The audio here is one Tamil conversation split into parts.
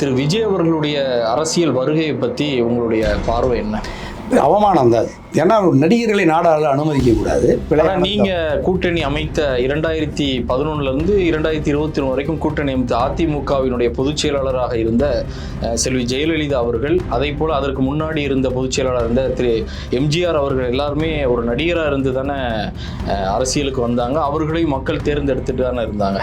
திரு விஜய் அவர்களுடைய அரசியல் வருகையை பற்றி உங்களுடைய பார்வை என்ன? அவமானம் தான். ஏன்னா நடிகர்களை நாடாள அனுமதிக்க கூடாது. நீங்க கூட்டணி அமைத்த இரண்டாயிரத்தி பதினொன்னுல இருந்து இரண்டாயிரத்தி இருபத்தி ஒன்று வரைக்கும் கூட்டணி அமைத்த அதிமுகவினுடைய பொதுச் செயலாளராக இருந்த செல்வி ஜெயலலிதா அவர்கள் அதே போல அதற்கு முன்னாடி இருந்த பொதுச் செயலாளர் இருந்த திரு எம்ஜிஆர் அவர்கள் எல்லாருமே ஒரு நடிகராக இருந்து தானே அரசியலுக்கு வந்தாங்க. அவர்களையும் மக்கள் தேர்ந்தெடுத்துட்டு தானே இருந்தாங்க.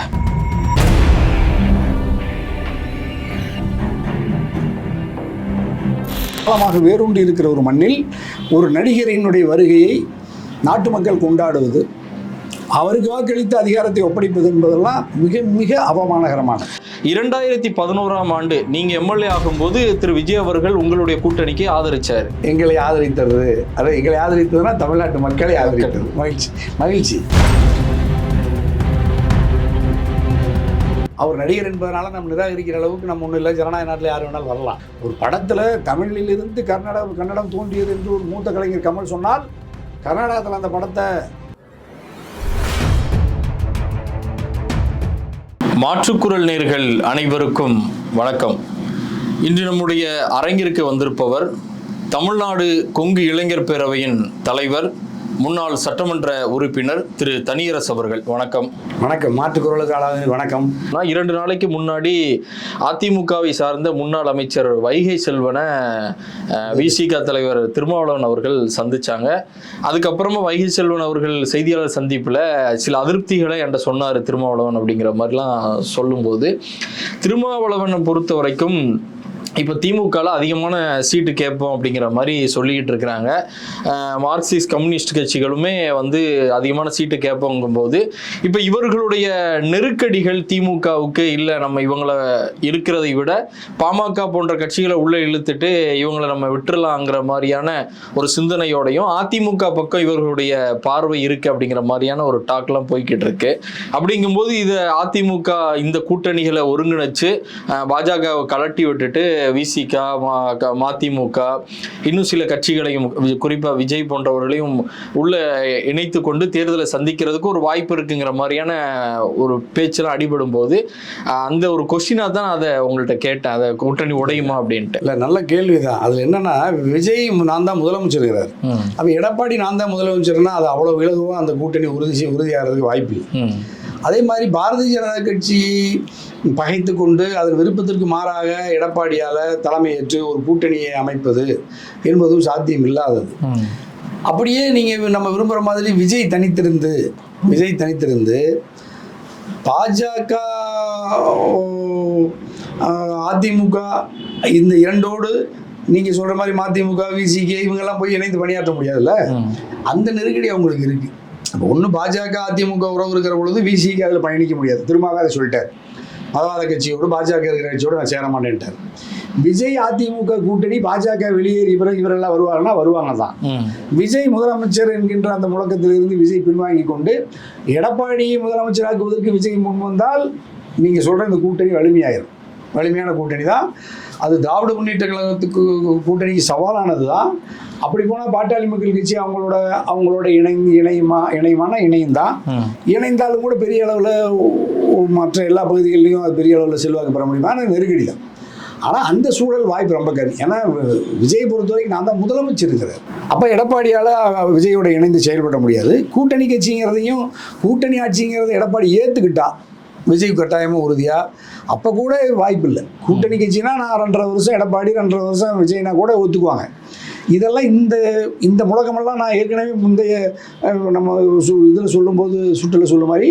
காலமாக வேரூன்றி இருக்கிற ஒரு மண்ணில் ஒரு நடிகரினுடைய வருகையை நாட்டு மக்கள் கொண்டாடுவது அவருக்கு வாக்களித்து அதிகாரத்தை ஒப்படைப்பது என்பதெல்லாம் மிக மிக அவமானகரமானது. இரண்டாயிரத்தி பதினோராம் ஆண்டு நீங்க எம்எல்ஏ ஆகும்போது திரு விஜய் அவர்கள் உங்களுடைய கூட்டணிக்கு ஆதரிச்சார். எங்களை ஆதரித்தது அதை எங்களை ஆதரித்ததுன்னா தமிழ்நாட்டு மக்களை ஆதரித்தது. மகிழ்ச்சி மகிழ்ச்சி. அவர் நடிகர் என்பதனால நம்ம நிராகரிக்கிற அளவுக்கு நம்ம ஒன்றும் இல்லை. ஜனநாயக நாட்டில் யார் வேணாலும் வரலாம். ஒரு படத்தில் தமிழிலிருந்து கர்நாடக கன்னடம் தோன்றியது என்று ஒரு மூத்த கலைஞர் கமல் சொன்னால் கர்நாடகத்தில் அந்த படத்தை மாற்றுக்குரல் நேர்கள் அனைவருக்கும் வணக்கம். இன்று நம்முடைய அரங்கிற்கு வந்திருப்பவர் தமிழ்நாடு கொங்கு இளைஞர் பேரவையின் தலைவர் முன்னாள் சட்டமன்ற உறுப்பினர் திரு தனியரசு அவர்கள். வணக்கம். வணக்கம். மாற்றுக்குரலுக்கு ஆளாக வணக்கம். நான் இரண்டு நாளைக்கு முன்னாடி அதிமுகவை சார்ந்த முன்னாள் அமைச்சர் வைகை செல்வனை விசிக தலைவர் திருமாவளவன் அவர்கள் சந்திச்சாங்க. அதுக்கப்புறமா வைகை செல்வன் அவர்கள் செய்தியாளர் சந்திப்பில் சில அதிருப்திகளை என்கிட்ட சொன்னார் திருமாவளவன் அப்படிங்கிற மாதிரிலாம் சொல்லும்போது திருமாவளவனை பொறுத்த வரைக்கும் இப்போ திமுகவில் அதிகமான சீட்டு கேட்போம் அப்படிங்கிற மாதிரி சொல்லிக்கிட்டு இருக்கிறாங்க. மார்க்சிஸ்ட் கம்யூனிஸ்ட் கட்சிகளுமே வந்து அதிகமான சீட்டு கேட்போங்கும்போது இப்போ இவர்களுடைய நெருக்கடிகள் திமுகவுக்கு இல்லை நம்ம இவங்களை இருக்கிறதை விட பாமக போன்ற கட்சிகளை உள்ளே இழுத்துட்டு இவங்களை நம்ம விட்டுறலாங்கிற மாதிரியான ஒரு சிந்தனையோடையும் அதிமுக பக்கம் இவர்களுடைய பார்வை இருக்குது அப்படிங்கிற மாதிரியான ஒரு டாக்லாம் போய்கிட்டு இருக்கு. அப்படிங்கும்போது இதை அதிமுக இந்த கூட்டணிகளை ஒருங்கிணைச்சு பாஜகவை கலட்டி விட்டுட்டு விசிக மதிமுக இன்னும் சில கட்சிகளையும் வி- குறிப்பா விஜய் போன்றவர்களையும் உள்ள இணைத்து கொண்டு தேர்தலை சந்திக்கிறதுக்கு ஒரு வாய்ப்பு இருக்குங்கிற மாதிரியான ஒரு பேச்செல்லாம் அடிபடும் போது அந்த ஒரு கொஸ்டினாக தான் அதை உங்கள்கிட்ட கேட்டேன். அதை கூட்டணி உடையுமா அப்படின்ட்டு. இல்லை நல்ல கேள்வி தான் அதில் என்னன்னா விஜய் நான் தான் முதலமைச்சருங்கிறார் அப்போ எடப்பாடி நான் தான் முதலமைச்சர்னா அது அவ்வளோ இலகுவாக அந்த கூட்டணி உறுதி உறுதியாகிறதுக்கு வாய்ப்பு அதே மாதிரி பாரதிய ஜனதா கட்சி பகைத்து கொண்டு அதன் விருப்பத்திற்கு மாறாக எடப்பாடியால் தலைமையேற்று ஒரு கூட்டணியை அமைப்பது என்பதும் சாத்தியம் இல்லாதது அப்படியே நீங்கள் நம்ம விரும்புகிற மாதிரி விஜய் தனித்திருந்து விஜய் தனித்திருந்து பாஜக அதிமுக இந்த இரண்டோடு நீங்கள் சொல்கிற மாதிரி மதிமுக விசிகே இவங்கெல்லாம் போய் இணைந்து பணியாற்ற முடியாதுல்ல? அந்த நெருக்கடி அவங்களுக்கு இருக்கு. அப்போ ஒன்று பாஜக அதிமுக உறவு இருக்கிற பொழுது விசிக்கு அதில் பயணிக்க முடியாது. திரும்பவே அதை சொல்லிட்டார். மதவாத கட்சியோடு பாஜக இருக்கிற கட்சியோடு நான் சேர மாட்டேன்ட்டார். விஜய் அதிமுக கூட்டணி பாஜக வெளியேறி இவர இவரெல்லாம் வருவாங்கன்னா வருவாங்க தான் விஜய் முதலமைச்சர் என்கின்ற அந்த முழக்கத்திலிருந்து விஜய் பின்வாங்கி கொண்டு எடப்பாடியை முதலமைச்சராக்குவதற்கு விஜய் முன் வந்தால் நீங்கள் சொல்கிற இந்த கூட்டணி வலிமையாயிரும். வலிமையான கூட்டணி தான் அது திராவிட முன்னேற்ற கழகத்துக்கு கூட்டணிக்கு சவாலானது தான் அப்படி போனால் பாட்டாளி மக்கள் கட்சி அவங்களோட அவங்களோட இணைந்து இணையுமா இணையுமான இணையும் தான் ம். இணைந்தாலும் கூட பெரிய அளவில் மற்ற எல்லா பகுதிகளிலையும் அது பெரிய அளவில் செல்வாக்கு பெற முடியுமா? ஆனால் நெருக்கடி தான் ஆனால் அந்த சூழல் வாய்ப்பு ரொம்ப கம்மி. ஏன்னா விஜய் பொறுத்தவரைக்கும் நான் தான் முதலமைச்சர் இருக்கிறார் அப்போ எடப்பாடியால் விஜயோட இணைந்து செயல்பட முடியாது. கூட்டணி கட்சிங்கிறதையும் கூட்டணி ஆட்சிங்கிறத எடப்பாடி ஏற்றுக்கிட்டா விஜய் கட்டாயமாக உறுதியாக அப்போ கூட வாய்ப்பு இல்லை. கூட்டணி கட்சினா நான் ரெண்டரை வருஷம் எடப்பாடி ரெண்டரை வருஷம் விஜய்னா கூட ஒத்துக்குவாங்க. இதெல்லாம் இந்த இந்த முழக்கமெல்லாம் நான் ஏற்கனவே முந்தைய நம்ம சு இதில் சொல்லும்போது சுற்றில் சொல்லும் மாதிரி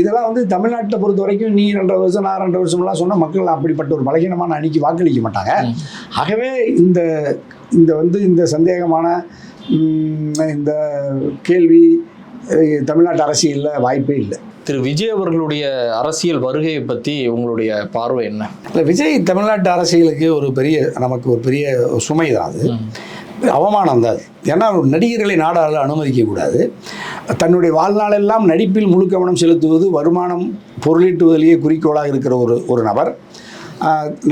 இதெல்லாம் வந்து தமிழ்நாட்டை பொறுத்த வரைக்கும் நீ ரெண்டரை வருஷம் நான் ரெண்டரை வருஷம்லாம் சொன்னால் மக்கள் அப்படிப்பட்ட ஒரு பலகீனமான அணிக்கு வாக்களிக்க மாட்டாங்க. ஆகவே இந்த இந்த வந்து இந்த சந்தேகமான இந்த கேள்வி தமிழ்நாட்டு அரசியலில் வாய்ப்பே இல்லை. திரு விஜய் அவர்களுடைய அரசியல் வருகையை பற்றி உங்களுடைய பார்வை என்ன? இல்லை விஜய் தமிழ்நாட்டு அரசியலுக்கு ஒரு பெரிய நமக்கு ஒரு பெரிய சுமை தான் அது அவமானம் தான் அது. ஏன்னா நடிகர்களை நாடாள அனுமதிக்க கூடாது. தன்னுடைய வாழ்நாளெல்லாம் நடிப்பில் முழு கவனம் செலுத்துவது வருமானம் பொருளீட்டுவதிலேயே குறிக்கோளாக இருக்கிற ஒரு ஒரு நபர்.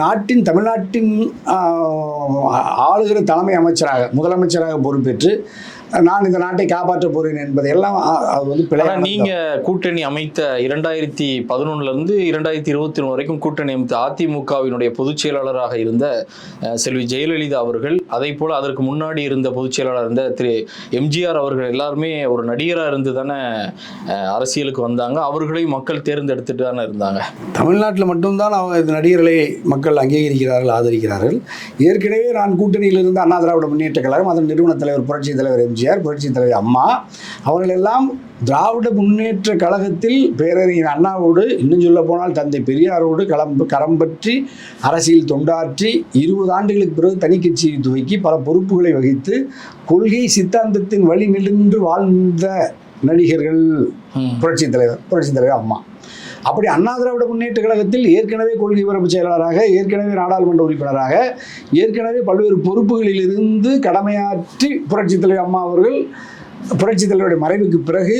நாட்டின் தமிழ்நாட்டின் ஆளுகிற தலைமை அமைச்சராக முதலமைச்சராக பொறுப்பேற்று நான் இந்த நாட்டை காப்பாற்றப் போறேன் என்பதை எல்லாம் அது வந்து பிழையான நீங்க கூட்டணி அமைத்த இரண்டாயிரத்தி பதினொன்னுல இருந்து இரண்டாயிரத்தி இருபத்தி ஒன்று வரைக்கும் கூட்டணி அமைத்த அதிமுகவினுடைய பொதுச் செயலாளராக இருந்த செல்வி ஜெயலலிதா அவர்கள் அதே போல அதற்கு முன்னாடி இருந்த பொதுச் செயலாளர் இருந்த திரு எம்ஜிஆர் அவர்கள் எல்லாருமே ஒரு நடிகரா இருந்து தானே அரசியலுக்கு வந்தாங்க. அவர்களையும் மக்கள் தேர்ந்தெடுத்துட்டு தானே இருந்தாங்க. தமிழ்நாட்டில் மட்டும்தான் அவங்க நடிகர்களை மக்கள் அங்கீகரிக்கிறார்கள் ஆதரிக்கிறார்கள். ஏற்கனவே நான் கூட்டணியில் இருந்த அண்ணா திராவிட முன்னேற்ற கழகம் அதன் நிறுவன தலைவர் புரட்சி தலைவர் எம்ஜிஆர் புரட்சி தலைவர் அம்மா அவர்கள் எல்லாம் திராவிட முன்னேற்ற கழகத்தில் பேரறிஞர் அண்ணாவோடு இன்னும் சொல்ல போனால் தந்தை பெரியாரோடு களம் கரம் பற்றி அரசியல் தொண்டாற்றி இருபது ஆண்டுகளுக்கு பிறகு தனி கட்சியை துவக்கி பல பொறுப்புகளை வகித்து கொள்கை சித்தாந்தத்தின் வழி நின்று வாழ்ந்த நடிகர்கள். புரட்சி தலைவர் புரட்சி தலைவர் அம்மா அப்படி அண்ணா திராவிட முன்னேற்ற கழகத்தில் ஏற்கனவே கொள்கை பரப்பு செயலாளராக ஏற்கனவே நாடாளுமன்ற உறுப்பினராக ஏற்கனவே பல்வேறு பொறுப்புகளில் இருந்து கடமையாற்றி புரட்சி தலைவர் அம்மா அவர்கள் புரட்சி தலைவருடைய மறைவுக்கு பிறகு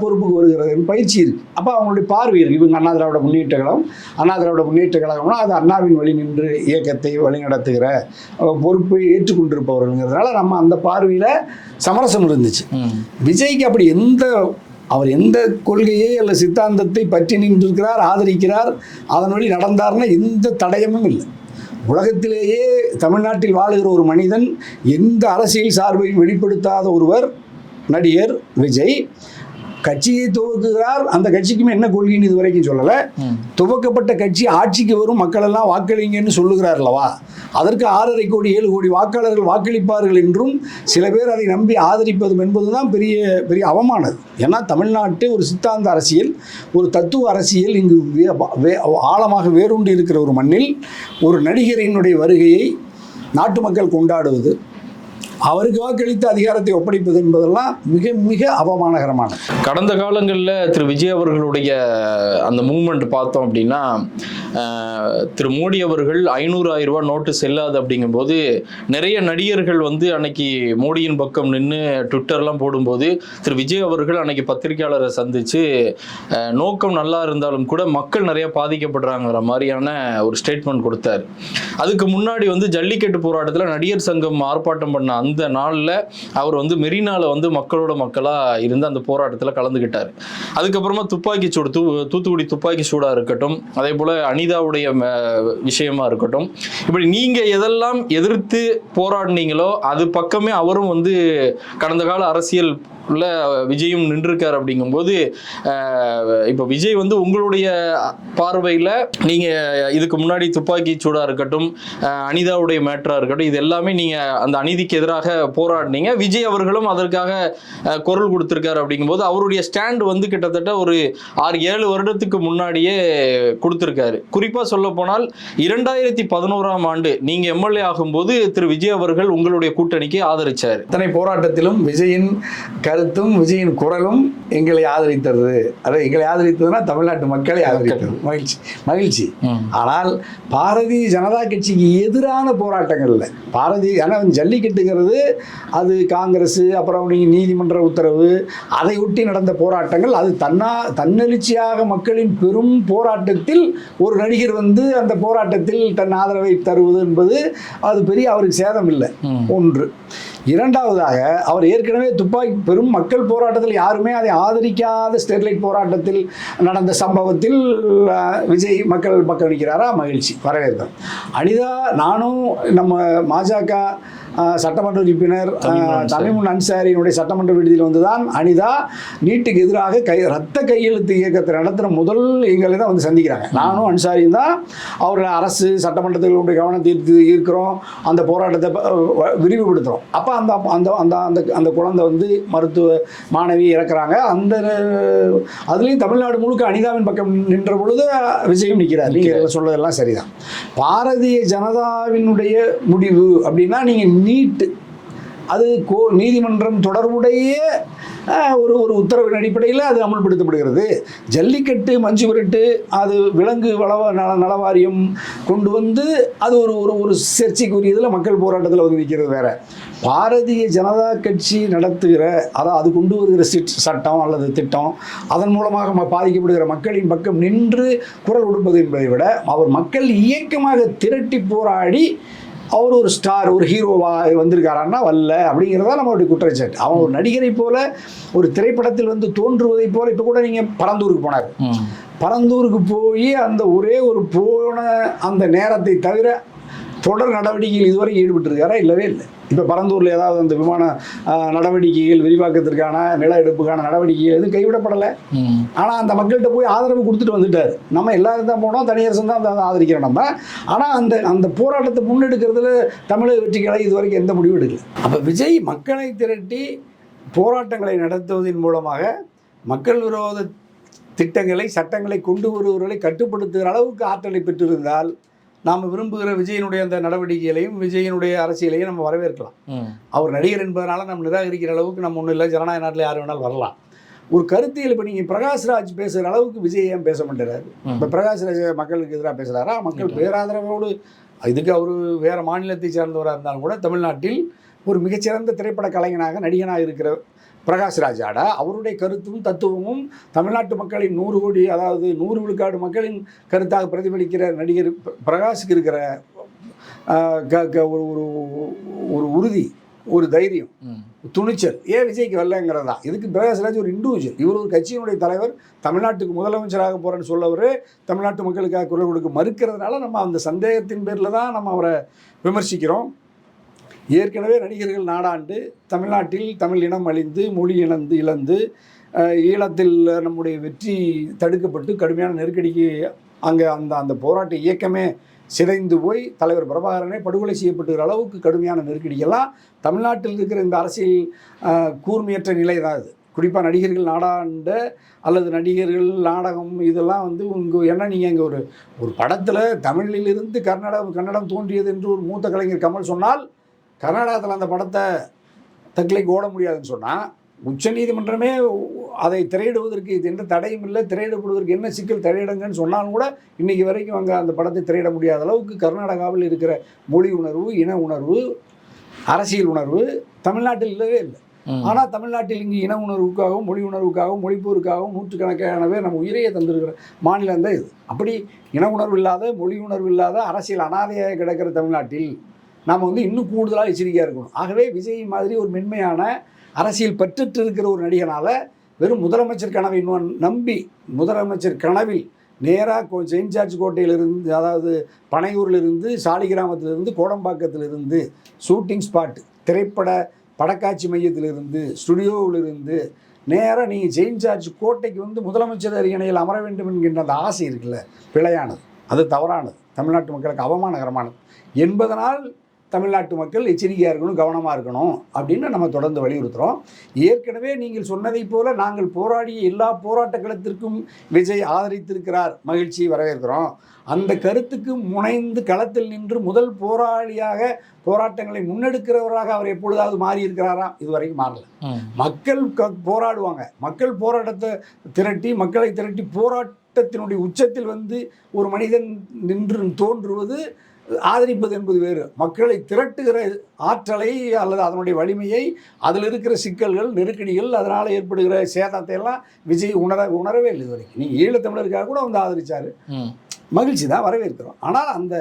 பொறுப்புக்கு வருகிறது பயிற்சி இருக்கு. அப்போ அவங்களுடைய பார்வை இருக்கு. இவங்க அண்ணா திராவிட முன்னேற்ற கழகம் அண்ணா திராவிட முன்னேற்ற கழகம்னா அது அண்ணாவின் வழி நின்று இயக்கத்தை வழிநடத்துகிற பொறுப்பை ஏற்றுக்கொண்டிருப்பவர்கள்ங்கிறதுனால நம்ம அந்த பார்வையில் சமரசம் இருந்துச்சு. விஜய்க்கு அப்படி எந்த அவர் எந்த கொள்கையை அல்ல சித்தாந்தத்தை பற்றி நின்றிருக்கிறார் ஆதரிக்கிறார் அதன் வழி நடந்தார்னா எந்த தடயமும் இல்லை. உலகத்திலேயே தமிழ்நாட்டில் வாழுகிற ஒரு மனிதன் எந்த அரசியல் சார்பையும் வெளிப்படுத்தாத ஒருவர் நடிகர் விஜய் கட்சியை துவக்குகிறார். அந்த கட்சிக்குமே என்ன கொள்கைன்னு இது வரைக்கும் சொல்லலை. துவக்கப்பட்ட கட்சி ஆட்சிக்கு வரும் மக்கள் எல்லாம் வாக்களிங்கன்னு சொல்லுகிறார் அல்லவா அதற்கு ஆறரை கோடி ஏழு கோடி வாக்காளர்கள் வாக்களிப்பார்கள் என்றும் சில பேர் அதை நம்பி ஆதரிப்பதும் என்பதுதான் பெரிய பெரிய அவமானது. ஏன்னா தமிழ்நாட்டு ஒரு சித்தாந்த அரசியல் ஒரு தத்துவ அரசியல் இங்கு ஆழமாக வேரூன்றி இருக்கிற ஒரு மண்ணில் ஒரு நடிகரினுடைய வருகையை நாட்டு மக்கள் கொண்டாடுவது அவருக்கு வாக்களித்து அதிகாரத்தை ஒப்படைப்பது என்பதெல்லாம் மிக மிக அவமானகரமான கடந்த காலங்களில் திரு விஜய் அவர்களுடைய அந்த மூமெண்ட் பார்த்தோம் அப்படின்னா திரு மோடி அவர்கள் ஐநூறு ஆயிரம் ரூபாய் நோட்டு செல்லாது அப்படிங்கும்போது நிறைய நடிகர்கள் வந்து அன்னைக்கு மோடியின் பக்கம் நின்று ட்விட்டர்லாம் போடும்போது திரு விஜய் அவர்கள் அன்னைக்கு பத்திரிகையாளரை சந்திச்சு நோக்கம் நல்லா இருந்தாலும் கூட மக்கள் நிறைய பாதிக்கப்படுறாங்கிற மாதிரியான ஒரு ஸ்டேட்மெண்ட் கொடுத்தார். அதுக்கு முன்னாடி வந்து ஜல்லிக்கட்டு போராட்டத்தில் நடிகர் சங்கம் ஆர்ப்பாட்டம் பண்ண அந்த நாளில் அவர் வந்து மெரினால வந்து மக்களோட மக்களாக இருந்து அந்த போராட்டத்தில் கலந்துக்கிட்டார் அதுக்கப்புறமா துப்பாக்கி சூடு தூ தூத்துக்குடி துப்பாக்கி சூடாக இருக்கட்டும் அதே போல் அனிதாவுடைய விஷயமா இருக்கட்டும். இப்படி நீங்கள் எதெல்லாம் எதிர்த்து போராடினீங்களோ அது பக்கமே அவரும் வந்து கடந்த கால அரசியல் உள்ள விஜயும் நின்றுருக்கார் அப்படிங்கும்போது இப்போ விஜய் வந்து உங்களுடைய பார்வையில் நீங்கள் இதுக்கு முன்னாடி துப்பாக்கி சூடாக இருக்கட்டும் அனிதாவுடைய மேட்டராக இருக்கட்டும் இது எல்லாமே நீங்கள் அந்த அநீதிக்கு எதிராக போராடினீங்க. விஜய் அவர்களும் அதற்காக குரல் கொடுத்துருக்காரு அப்படிங்கும்போது அவருடைய ஸ்டாண்ட் வந்து கிட்டத்தட்ட ஒரு ஆறு ஏழு வருடத்துக்கு முன்னாடியே கொடுத்துருக்காரு. குறிப்பாக சொல்ல போனால் இரண்டாயிரத்தி பதினோராம் ஆண்டு நீங்கள் எம்எல்ஏ ஆகும்போது திரு. விஜய் அவர்கள் உங்களுடைய கூட்டணிக்கு ஆதரிச்சார். இத்தனை போராட்டத்திலும் விஜயின் கருத்தும் விஜயின் குரலும் எங்களை ஆதரித்தது. அதை எங்களை ஆதரித்ததுன்னா தமிழ்நாட்டு மக்களை ஆதரித்தது. மகிழ்ச்சி. மகிழ்ச்சி. ஆனால் பாரதிய ஜனதா கட்சிக்கு எதிரான போராட்டங்கள் இல்லை. பாரதிய ஆனால் ஜல்லிக்கட்டுங்கிறது அது காங்கிரஸ் அப்புறம் நீங்கள் நீதிமன்ற உத்தரவு அதை ஒட்டி நடந்த போராட்டங்கள். அது தன்னா தன்னெழுச்சியாக மக்களின் பெரும் போராட்டத்தில் ஒரு நடிகர் வந்து அந்த போராட்டத்தில் தன் ஆதரவை தருவது என்பது அது பெரிய அவருக்கு சேதம் இல்லை. ஒன்று. இரண்டாவதாக அவர் ஏற்கனவே துப்பாக்கி பெரும் மக்கள் போராட்டத்தில் யாருமே அதை ஆதரிக்காத ஸ்டெர்லைட் போராட்டத்தில் நடந்த சம்பவத்தில் விஜய் மக்கள் பங்களிக்கிறாரா மகிழ்ச்சி வரவேற்கிறோம் அனிதா நானும் நம்ம மாஜக சட்டமன்ற உறுப்பினர். தமிமுன் அன்சாரியினுடைய சட்டமன்ற விடுதியில் வந்துதான் அனிதா நீட்டுக்கு எதிராக கை ரத்த கையெழுத்து இயக்கத்தை நடத்துகிற முதல் எங்களை தான் வந்து சந்திக்கிறாங்க. நானும் அன்சாரியும் தான் அவர்களை அரசு சட்டமன்றத்தினுடைய கவனத்தை ஈர்த்து ஈர்க்கிறோம் அந்த போராட்டத்தை விரிவுபடுத்துகிறோம் அப்போ அந்த அந்த அந்த அந்த அந்த குழந்தை வந்து மருத்துவ மாணவி இறக்குறாங்க. அந்த அதுலேயும் தமிழ்நாடு முழுக்க அனிதாவின் பக்கம் நின்ற பொழுது விஜயம் நிற்கிறார். நீங்கள் சொல்றதெல்லாம் சரிதான். பாரதிய ஜனதாவினுடைய முடிவு அப்படின்னா நீங்கள் நீட்டு. அது கோ நீதிமன்றம் தொடர்புடைய ஒரு ஒரு உத்தரவின் அடிப்படையில் அது அமல்படுத்தப்படுகிறது. ஜல்லிக்கட்டு மஞ்சு விரட்டு அது விலங்கு வளவ நல நலவாரியம் கொண்டு வந்து அது ஒரு ஒரு ஒரு சர்ச்சைக்குரியதில் மக்கள் போராட்டத்தில் வந்து நிற்கிறது வேற. பாரதிய ஜனதா கட்சி நடத்துகிற அதாவது அது கொண்டு வருகிற சிட் சட்டம் அல்லது திட்டம் அதன் மூலமாக ம- பாதிக்கப்படுகிற மக்களின் பக்கம் நின்று குரல் கொடுப்பது என்பதை விட அவர் மக்கள் இயக்கமாக திரட்டி போராடி அவர் ஒரு ஸ்டார் ஒரு ஹீரோவா வந்திருக்காரான்னா வரல அப்படிங்கிறதா நம்மளுடைய குற்றச்சாட்டு அவன் ஒரு நடிகரை போல ஒரு திரைப்படத்தில் வந்து தோன்றுவதைப் போல இப்போ கூட நீங்கள் பரந்தூருக்கு போனார். பரந்தூருக்கு போய் அந்த ஒரே ஒரு போன அந்த நேரத்தை தவிர தொடர் நடவடிக்கைகள் இதுவரை ஈடுபட்டிருக்காரா? இல்லவே இல்லை. இப்போ பரந்தூரில் ஏதாவது அந்த விமான நடவடிக்கைகள் விரிவாக்கத்திற்கான நில எடுப்புக்கான நடவடிக்கைகள் எதுவும் கைவிடப்படலை. ஆனால் அந்த மக்கள்கிட்ட போய் ஆதரவு கொடுத்துட்டு வந்துட்டார். நம்ம எல்லாரும் தான் போனோம். தனியரசு தான் அதை ஆதரிக்கிறோம் நம்ம. ஆனால் அந்த அந்த போராட்டத்தை முன்னெடுக்கிறதுல தமிழக வெற்றி கழகம் இது வரைக்கும் எந்த முடிவும் எடுக்கல. அப்போ விஜய் மக்களை திரட்டி போராட்டங்களை நடத்துவதன் மூலமாக மக்கள் விரோத திட்டங்களை சட்டங்களை கொண்டு வருவர்களை கட்டுப்படுத்துகிற அளவுக்கு ஆற்றலை பெற்றிருந்தால் நாம் விரும்புகிற விஜயனுடைய அந்த நடவடிக்கைகளையும் விஜயனுடைய அரசியலையும் நம்ம வரவேற்கலாம். அவர் நடிகர் என்பதனால நம்ம நிராகரிக்கிற அளவுக்கு நம்ம ஒன்றும் இல்லை ஜனநாயக நாட்டில் யார் வேணாலும் வரலாம். ஒரு கருத்தியல் இப்போ நீங்கள் பிரகாஷ்ராஜ் பேசுகிற அளவுக்கு விஜய் ஏன் பேச மாட்டேறாரு. இப்போ பிரகாஷ்ராஜ் மக்களுக்கு எதிராக பேசுகிறாரா மக்கள் பேராதரவோடு இதுக்கு அவர் வேறு மாநிலத்தை சார்ந்தவராக இருந்தாலும் கூட தமிழ்நாட்டில் ஒரு மிகச்சிறந்த திரைப்பட கலைஞனாக நடிகனாக இருக்கிற பிரகாஷ்ராஜாட அவருடைய கருத்தும் தத்துவமும் தமிழ்நாட்டு மக்களின் நூறு கோடி அதாவது நூறு விழுக்காடு மக்களின் கருத்தாக பிரதிபலிக்கிற நடிகர் பிர- பிரகாஷுக்கு இருக்கிற ஆஹ், க- க- ஒரு ஒரு ஒரு உறுதி ஒரு தைரியம். துணிச்சல். ஏன் விஜய்க்கு வரலங்கிறது? தான் இதுக்கு பிரகாஷ்ராஜ் ஒரு இண்டிவிஜுவல் இவர் ஒரு கட்சியினுடைய தலைவர் தமிழ்நாட்டுக்கு முதலமைச்சராக போகிறேன்னு சொல்லவர் தமிழ்நாட்டு மக்களுக்காக குரல் கொடுக்க மறுக்கிறதுனால நம்ம அந்த சந்தேகத்தின் பேரில் தான் நம்ம அவரை விமர்சிக்கிறோம். ஏற்கனவே நடிகர்கள் நாடாண்டு தமிழ்நாட்டில் தமிழ் இனம் அழிந்து மொழி இழந்து இழந்து ஈழத்தில் நம்முடைய வெற்றி தடுக்கப்பட்டு கடுமையான நெருக்கடிக்கு அங்கே அந்த அந்த போராட்ட இயக்கமே சிதைந்து போய் தலைவர் பிரபாகரனே படுகொலை செய்யப்பட்டுகிற அளவுக்கு கடுமையான நெருக்கடியெல்லாம் தமிழ்நாட்டில் இருக்கிற இந்த அரசியல் கூர்மையற்ற நிலை தான் அது. குறிப்பாக நடிகர்கள் நாடாண்ட அல்லது நடிகர்கள் நாடகம் இதெல்லாம் வந்து உங்கள் என்ன நீங்கள் இங்கே ஒரு ஒரு படத்தில் தமிழிலிருந்து கன்னடம் கன்னடம் தோன்றியது என்று ஒரு மூத்த கலைஞர் கமல் சொன்னால் கர்நாடகத்தில் அந்த படத்தை தக்கிலைக்கு ஓட முடியாதுன்னு சொன்னால் உச்சநீதிமன்றமே அதை திரையிடுவதற்கு இது எந்த தடையும் இல்லை திரையிடப்படுவதற்கு என்ன சிக்கல் திரையிடுங்கன்னு சொன்னாலும் கூட இன்னைக்கு வரைக்கும் அங்கே அந்த படத்தை திரையிட முடியாத அளவுக்கு கர்நாடகாவில் இருக்கிற மொழி உணர்வு இன உணர்வு அரசியல் உணர்வு தமிழ்நாட்டில் இல்லவே இல்லை. ஆனால் தமிழ்நாட்டில் இங்கு இன உணர்வுக்காகவும் மொழி உணர்வுக்காகவும் மொழிப்போருக்காகவும் நூற்றுக்கணக்கானவே நம்ம உயிரையே தந்திருக்கிற மாநிலம் தான் இது அப்படி இன உணர்வு இல்லாத மொழி உணர்வு இல்லாத அரசியல் அனாதையாக கிடக்கிற தமிழ்நாட்டில் நாம் வந்து இன்னும் கூடுதலாக எச்சரிக்கையாக இருக்கணும். ஆகவே விஜய் மாதிரி ஒரு மென்மையான அரசியல் பற்றற்று இருக்கிற ஒரு நடிகனால் வெறும் முதலமைச்சர் கனவை நம்பி முதலமைச்சர் கனவில் நேராக செயின்ட் ஜார்ஜ் கோட்டையிலிருந்து அதாவது பனையூரிலிருந்து சாலிகிராமத்திலிருந்து கோடம்பாக்கத்திலிருந்து ஷூட்டிங் ஸ்பாட் திரைப்பட படக்காட்சி மையத்திலிருந்து ஸ்டுடியோவிலிருந்து நேராக நீங்கள் செயின்ட் ஜார்ஜ் கோட்டைக்கு வந்து முதலமைச்சர் அரியணையில் அமர வேண்டும் என்கின்ற அந்த ஆசை இருக்குல்ல பிழையானது. அது தவறானது. தமிழ்நாட்டு மக்களுக்கு அவமானகரமானது. என்பதனால் தமிழ்நாட்டு மக்கள் எச்சரிக்கையாக இருக்கணும் கவனமாக இருக்கணும் அப்படின்னு நம்ம தொடர்ந்து வலியுறுத்துகிறோம் ஏற்கனவே நீங்கள் சொன்னதைப் போல நாங்கள் போராடிய எல்லா போராட்ட களத்திற்கும் விஜய் ஆதரித்திருக்கிறார் மகிழ்ச்சி வரவேற்கிறோம். அந்த கருத்துக்கு முனைந்து களத்தில் நின்று முதல் போராளியாக போராட்டங்களை முன்னெடுக்கிறவராக அவர் எப்பொழுதாவது மாறி இருக்கிறாரா இதுவரைக்கும் மாறல. மக்கள் க போராடுவாங்க. மக்கள் போராட்டத்தை திரட்டி மக்களை திரட்டி போராட்டத்தினுடைய உச்சத்தில் வந்து ஒரு மனிதன் நின்று தோன்றுவது ஆதரிப்பது என்பது வேறு. மக்களை திரட்டுகிற ஆற்றலை அல்லது அதனுடைய வலிமையை அதில் இருக்கிற சிக்கல்கள் நெருக்கடிகள் அதனால் ஏற்படுகிற சேதத்தை எல்லாம் விஜய் உணர உணரவே இல்லை இது வரைக்கும் நீங்கள் ஈழத்தமிழருக்காக கூட வந்து ஆதரிச்சார். மகிழ்ச்சி தான் வரவேற்கிறோம். ஆனால் அந்த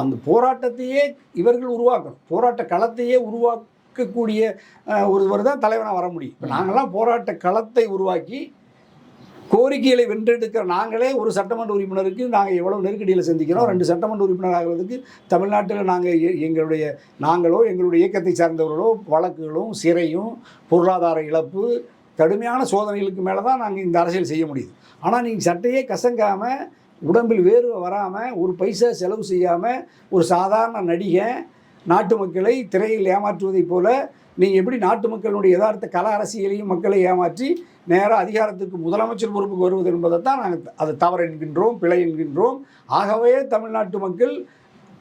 அந்த போராட்டத்தையே இவர்கள் உருவாக்கணும். போராட்ட களத்தையே உருவாக்கக்கூடிய ஒருவர் தான் தலைவனாக வர முடியும். இப்போ நாங்கள்லாம் போராட்ட களத்தை உருவாக்கி கோரிக்கைகளை வென்றெடுக்கிற நாங்களே ஒரு சட்டமன்ற உறுப்பினருக்கு நாங்கள் எவ்வளவு நெருக்கடியில் சந்திக்கிறோம். ரெண்டு சட்டமன்ற உறுப்பினர் ஆகிறதுக்கு தமிழ்நாட்டில் நாங்கள் எங்களுடைய நாங்களோ எங்களுடைய இயக்கத்தை சார்ந்தவர்களோ வழக்குகளும் சிறையும் பொருளாதார இழப்பு கடுமையான சோதனைகளுக்கு மேலே தான் நாங்கள் இந்த அரசியல் செய்ய முடியுது. ஆனால் நீங்கள் சட்டையே கசங்காமல் உடம்பில் வேர்வை வராமல் ஒரு பைசா செலவு செய்யாமல் ஒரு சாதாரண நடிகன் நாட்டு மக்களை திரையில் ஏமாற்றுவதைப் போல நீங்கள் எப்படி நாட்டு மக்களுடைய யதார்த்த கல அரசியலையும் மக்களை ஏமாற்றி நேராக அதிகாரத்துக்கு முதலமைச்சர் பொறுப்புக்கு வருவது என்பதை தான் நாங்கள் அது தவறு என்கின்றோம் பிழை என்கின்றோம். ஆகவே தமிழ்நாட்டு மக்கள்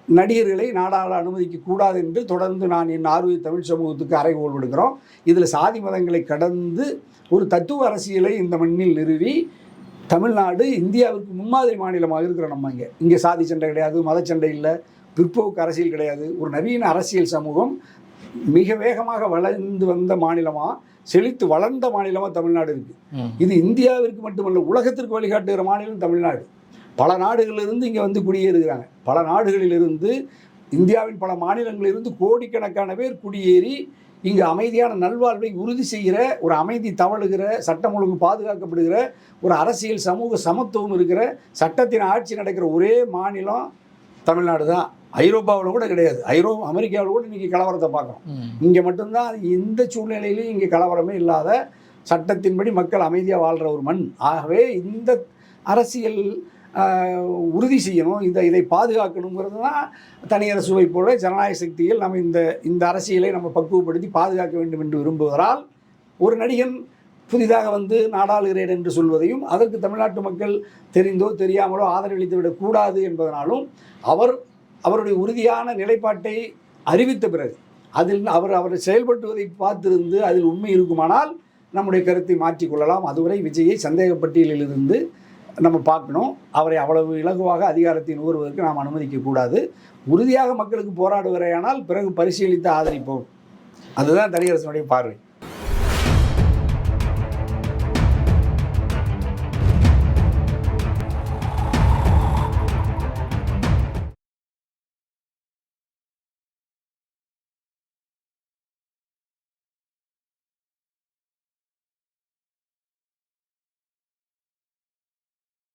நடிகர்களை நாடாள அனுமதிக்க கூடாது என்று தொடர்ந்து நான் என் ஆர்வ தமிழ் சமூகத்துக்கு அறைகோல் விடுகிறோம் இதில் சாதி மதங்களை கடந்து ஒரு தத்துவ அரசியலை இந்த மண்ணில் நிறுவி தமிழ்நாடு இந்தியாவிற்கு முன்மாதிரி மாநிலமாக இருக்கிறோம் நம்ம இங்கே. இங்கே சாதி சண்டை கிடையாது மதச்சண்டை இல்லை பிற்போக்கு அரசியல் கிடையாது. ஒரு நவீன அரசியல் சமூகம் மிக வேகமாக வளர்ந்து வந்த மாநிலமாக செழித்து வளர்ந்த மாநிலமாக தமிழ்நாடு இருக்குது ம். இது இந்தியாவிற்கு மட்டுமல்ல உலகத்திற்கு வழிகாட்டுகிற மாநிலம் தமிழ்நாடு. பல நாடுகளிலிருந்து இங்கே வந்து குடியேறுகிறாங்க. பல நாடுகளிலிருந்து இந்தியாவின் பல மாநிலங்களிலிருந்து கோடிக்கணக்கான பேர் குடியேறி இங்கு அமைதியான நல்வாழ்வை உறுதி செய்கிற ஒரு அமைதி தவழுகிற சட்டம் ஒழுங்கு பாதுகாக்கப்படுகிற ஒரு அரசியல் சமூக சமத்துவம் இருக்கிற சட்டத்தின் ஆட்சி நடக்கிற ஒரே மாநிலம் தமிழ்நாடு தான். ஐரோப்பாவில் கூட கிடையாது. ஐரோ அமெரிக்காவில் கூட இன்றைக்கி கலவரத்தை பார்க்குறோம். இங்கே மட்டும்தான் எந்த சூழ்நிலையிலும் இங்கே கலவரமே இல்லாத சட்டத்தின்படி மக்கள் அமைதியாக வாழ்கிற ஒரு மண். ஆகவே இந்த அரசியல் உறுதி செய்யணும். இந்த இதை பாதுகாக்கணுங்கிறது தான் தனியரசு சுவை போல ஜனநாயக சக்தியில் நம்ம இந்த இந்த அரசியலை நம்ம பக்குவப்படுத்தி பாதுகாக்க வேண்டும் என்று விரும்புவதால் ஒரு நடிகன் புதிதாக வந்து நாடாளுகிறேன் என்று சொல்வதையும் அதற்கு தமிழ்நாட்டு மக்கள் தெரிந்தோ தெரியாமலோ ஆதரவளித்து விடக்கூடாது என்பதனாலும் அவர் அவருடைய உறுதியான நிலைப்பாட்டை அறிவித்த பிறகு அதில் அவர் அவர் செயல்பட்டுவதை பார்த்திருந்து அதில் உண்மை இருக்குமானால் நம்முடைய கருத்தை மாற்றிக்கொள்ளலாம் அதுவரை விஜயை சந்தேக பட்டியலிலிருந்து நம்ம பார்க்கணும். அவரை அவ்வளவு இலகுவாக அதிகாரத்தை நுகர்வதற்கு நாம் அனுமதிக்கக்கூடாது உறுதியாக மக்களுக்கு போராடுவரையானால் பிறகு பரிசீலித்து ஆதரிப்போம். அதுதான் தனியரசனுடைய பார்வை.